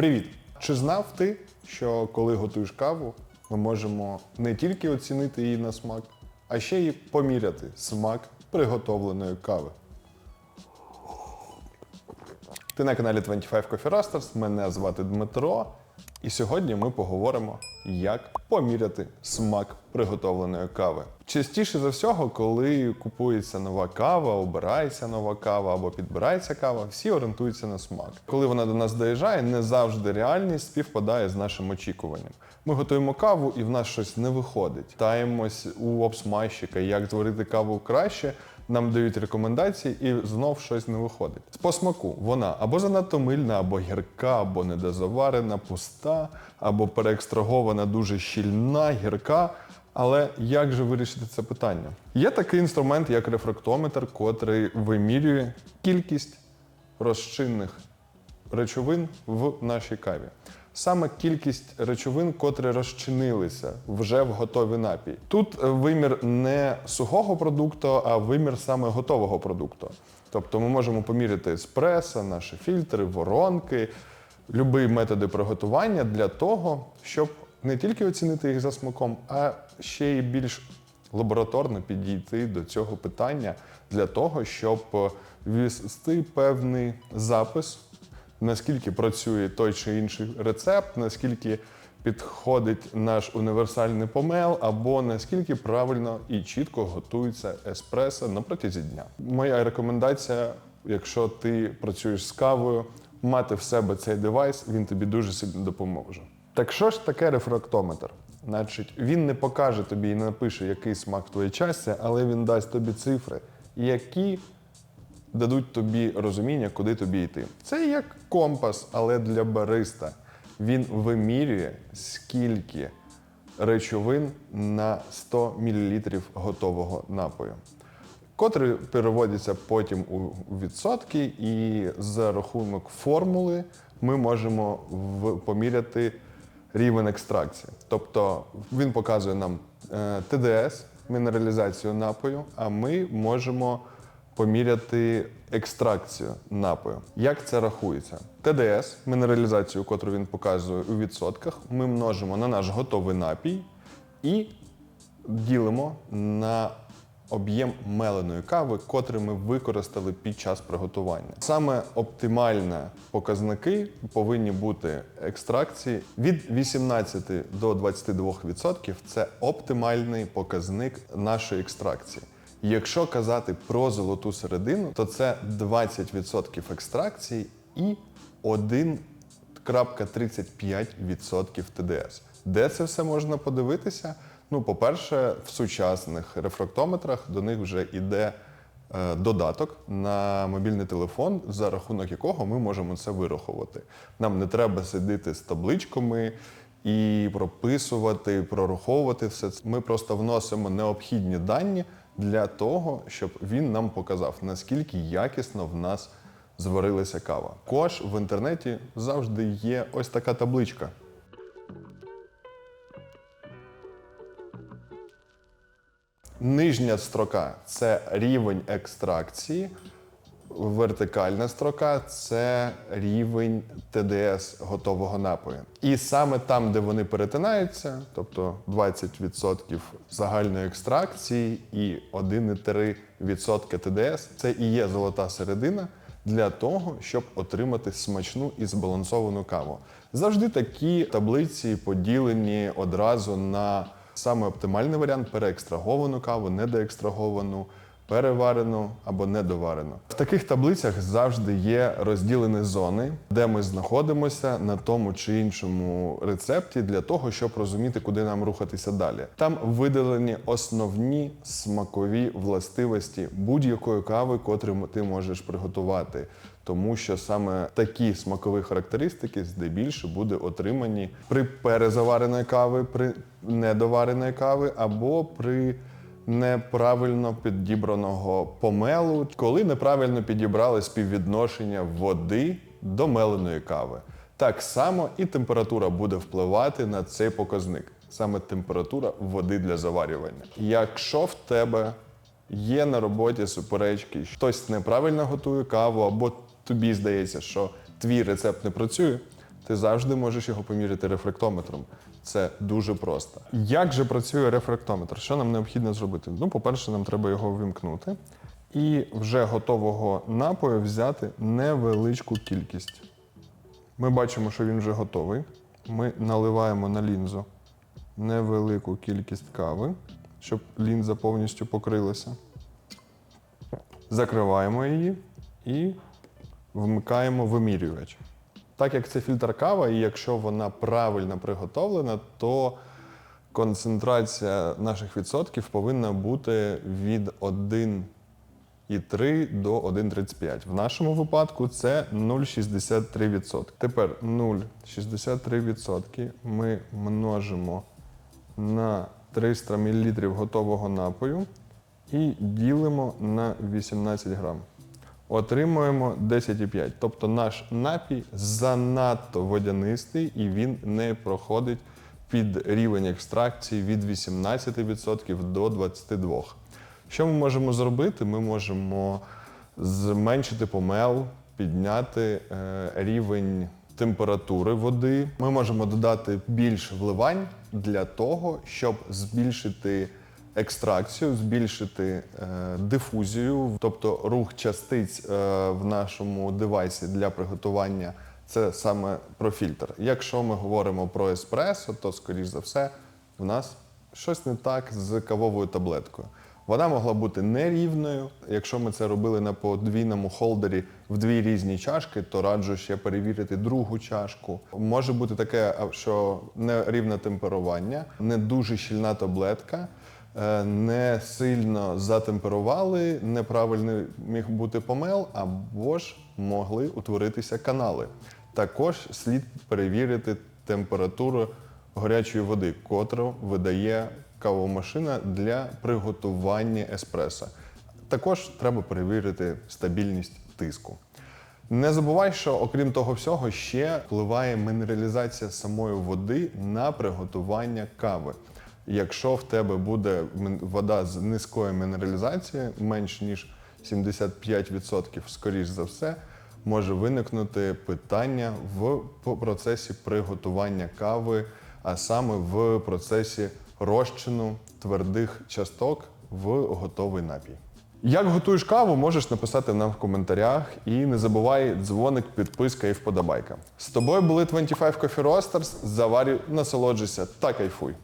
Привіт! Чи знав ти, що коли готуєш каву, ми можемо не тільки оцінити її на смак, а ще й поміряти смак приготовленої кави? Ти на каналі 25 Coffee Rasters, мене звати Дмитро, і сьогодні ми поговоримо, як поміряти смак приготовленої кави. Частіше за всього, коли купується нова кава, обирається нова кава або підбирається кава, всі орієнтуються на смак. Коли вона до нас доїжджає, не завжди реальність співпадає з нашим очікуванням. Ми готуємо каву, і в нас щось не виходить. Таємось у обсмайщика, як зварити каву краще. Нам дають рекомендації, і знов щось не виходить. По смаку вона або занадто мильна, або гірка, або недозаварена, пуста, або переекстрагована, дуже щільна, гірка. Але як же вирішити це питання? Є такий інструмент, як рефрактометр, котрий вимірює кількість розчинних речовин в нашій каві. Саме кількість речовин, котрі розчинилися вже в готовий напій. Тут е, вимір не сухого продукту, а вимір саме готового продукту. Тобто ми можемо поміряти еспресо, наші фільтри, воронки, любі методи приготування для того, щоб не тільки оцінити їх за смаком, а ще й більш лабораторно підійти до цього питання для того, щоб е, ввести певний запис наскільки працює той чи інший рецепт, наскільки підходить наш універсальний помел, або наскільки правильно і чітко готується еспресо на протязі дня. Моя рекомендація, якщо ти працюєш з кавою, мати в себе цей девайс, він тобі дуже сильно допоможе. Так що ж таке рефрактометр? Значить, він не покаже тобі і не напише, який смак твоєї часті, але він дасть тобі цифри, які дадуть тобі розуміння, куди тобі йти. Це як компас, але для бариста. Він вимірює, скільки речовин на 100 мл готового напою, котрі переводяться потім у відсотки, і за рахунок формули ми можемо поміряти рівень екстракції. Тобто він показує нам е, ТДС, мінералізацію напою, а ми можемо поміряти екстракцію напою. Як це рахується? ТДС, мінералізацію, котру він показує у відсотках, ми множимо на наш готовий напій і ділимо на об'єм меленої кави, котрий ми використали під час приготування. Саме оптимальні показники повинні бути екстракції від 18 до 22% – Це оптимальний показник нашої екстракції. Якщо казати про золоту середину, то це 20% екстракції і 1,35% ТДС. Де це все можна подивитися? Ну, по-перше, в сучасних рефрактометрах до них вже йде е, додаток на мобільний телефон, за рахунок якого ми можемо це вирахувати. Нам не треба сидіти з табличками і прописувати, прораховувати все це. Ми просто вносимо необхідні дані для того, щоб він нам показав, наскільки якісно в нас зварилася кава. Кош в інтернеті завжди є ось така табличка. Нижня строка це рівень екстракції, вертикальна строка це рівень ТДС готового напою. І саме там, де вони перетинаються, тобто 20% загальної екстракції і 1,3% ТДС, це і є золота середина для того, щоб отримати смачну і збалансовану каву. Завжди такі таблиці поділені одразу на Саме оптимальний варіант переекстраговану каву, недоекстраговану, переварену або недоварену. В таких таблицях завжди є розділені зони, де ми знаходимося на тому чи іншому рецепті для того, щоб розуміти, куди нам рухатися далі. Там видалені основні смакові властивості будь-якої кави, котру ти можеш приготувати. Тому що саме такі смакові характеристики здебільшого буде отримані при перезавареної кави, при недовареної кави або при неправильно підібраного помелу, коли неправильно підібрали співвідношення води до меленої кави. Так само і температура буде впливати на цей показник. Саме температура води для заварювання. Якщо в тебе є на роботі суперечки, хтось неправильно готує каву, або тобі здається, що твій рецепт не працює, ти завжди можеш його поміряти рефрактометром. Це дуже просто. Як же працює рефрактометр? Що нам необхідно зробити? Ну, по-перше, нам треба його вимкнути і вже готового напою взяти невеличку кількість. Ми бачимо, що він вже готовий. Ми наливаємо на лінзу невелику кількість кави, щоб лінза повністю покрилася. Закриваємо її і вмикаємо вимірювач. Так як це фільтр кава, і якщо вона правильно приготовлена, то концентрація наших відсотків повинна бути від 1,3 до 1,35. В нашому випадку це 0,63%. Тепер 0,63% ми множимо на 300 мл готового напою і ділимо на 18 грам. Отримуємо 10,5. Тобто наш напій занадто водянистий і він не проходить під рівень екстракції від 18% до 22%. Що ми можемо зробити? Ми можемо зменшити помел, підняти е, рівень температури води. Ми можемо додати більше вливань для того, щоб збільшити екстракцію, збільшити е, дифузію, тобто рух частиць е, в нашому девайсі для приготування. Це саме про фільтр. Якщо ми говоримо про еспресо, то скоріш за все в нас щось не так з кавовою таблеткою. Вона могла бути нерівною. Якщо ми це робили на подвійному холдері в дві різні чашки, то раджу ще перевірити другу чашку. Може бути таке, що нерівне темперування, не дуже щільна таблетка, не сильно затемперували, неправильний міг бути помел, або ж могли утворитися канали. Також слід перевірити температуру гарячої води, котру видає кавомашина для приготування еспресо. Також треба перевірити стабільність тиску. Не забувай, що окрім того всього, ще впливає мінералізація самої води на приготування кави. Якщо в тебе буде вода з низькою мінералізацією, менш ніж 75%, скоріш за все, може виникнути питання в процесі приготування кави, а саме в процесі розчину твердих часток в готовий напій. Як готуєш каву, можеш написати нам в коментарях. І не забувай дзвоник, підписка і вподобайка. З тобою були 25 Coffee Roasters. Заварюй, насолоджуйся та кайфуй.